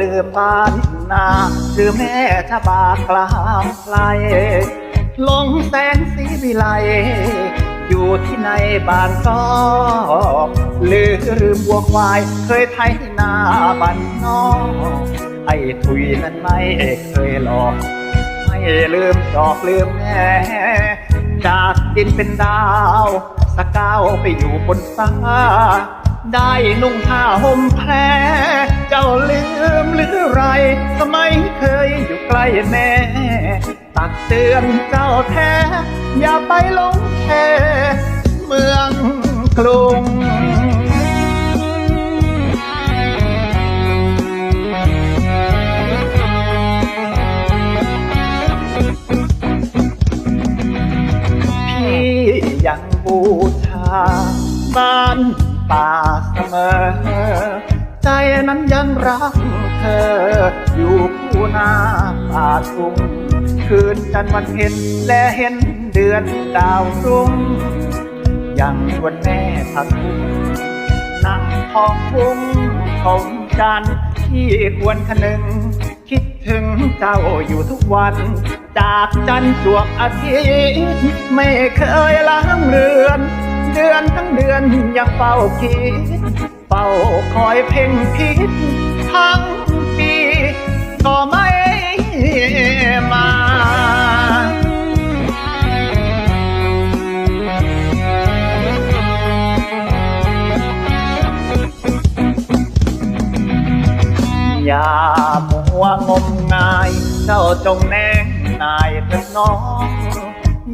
ลืมบ้านนาคือแม่ชะบากลางไกลลงแสงสีวิไล อยู่ที่ในบ้านก็ลืมบัวควาย เคยไทยนาบ้านนอกไอ้ทุยนั้นไม่เคยหลอก ไม่ลืมดอกลืมแม่จากดินเป็นดาวสกาวไปอยู่บนฟ้า ได้นุ่งผ้าห่มแพร เจ้าลืมหรือไรทำไมเคยอยู่ใกล้แม่ ตักเตือนเจ้าแท้ อย่าไปหลงแค่ เมืองกรุงพี่ยังบูชาบ้าน ป่าเสมอ ใจนั้นยังรักเธอ อยู่คู่หน้าป่าทุ่งคืนจันทร์วันเพ็ญและเห็นเดือนดาวรุ่งยังวันแม่พักคุ้งนั่งทองคุ้งของจันทร์ที่ควรคนึง คิดถึงเจ้าอยู่ทุกวัน จากจันทร์จวบอาทิตย์ไม่เคยล้างเรือน เดือนทั้งเดือนยังเฝ้าคิดเฝ้าคอยเพ่งพิษทั้งปีก็ไม่มาอย่ามัวงมงาย เจ้าจงแน่งนายเถิดน้อง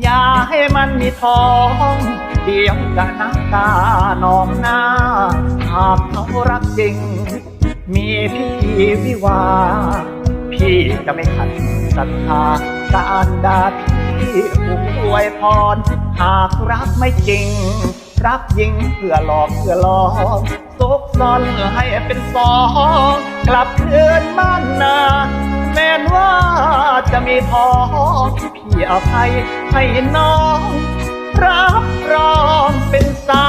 อย่าให้มันมีท้อง เดี๋ยวจะน้ำตานองหน้าหากเขารักจริง มีพิธีวิวา พี่จะไม่ขัดศรัทธาการดาพี่อวยพร หากรักไม่จริง รักยิงเพื่อหลอกเพื่อหลอกซุกซ่อนให้เป็นสองกลับคืนบ้านนาแม้นว่าจะมีทองพี่อภัยให้น้อง รับรองเป็นสา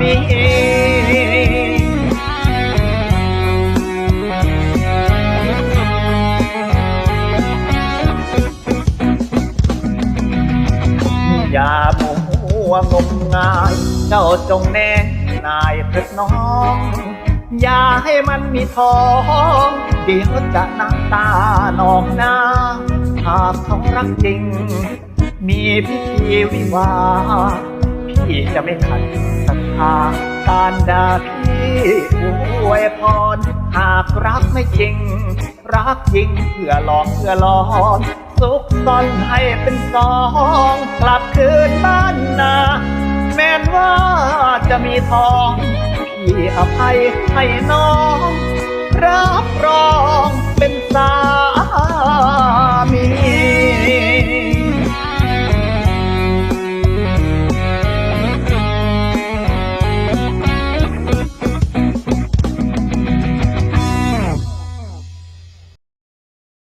มีอย่ามัวงมงาย เจ้าจงแน่นายเถิดน้อง อย่าให้มันมีท้อง เดี๋ยวจะน้ำตานองหน้าหากเขารักจริง มีพิธีวิวา พี่จะไม่ขัดศรัทธาการด่าพี่อวยพร หากรักไม่จริง รักจริงเพื่อหลอกเพื่อหลอนซุกซ่อนให้เป็นสอง กลับคืนบ้านนาแม้นว่าจะมีทอง พี่อภัยให้น้อง รับรองเป็นสา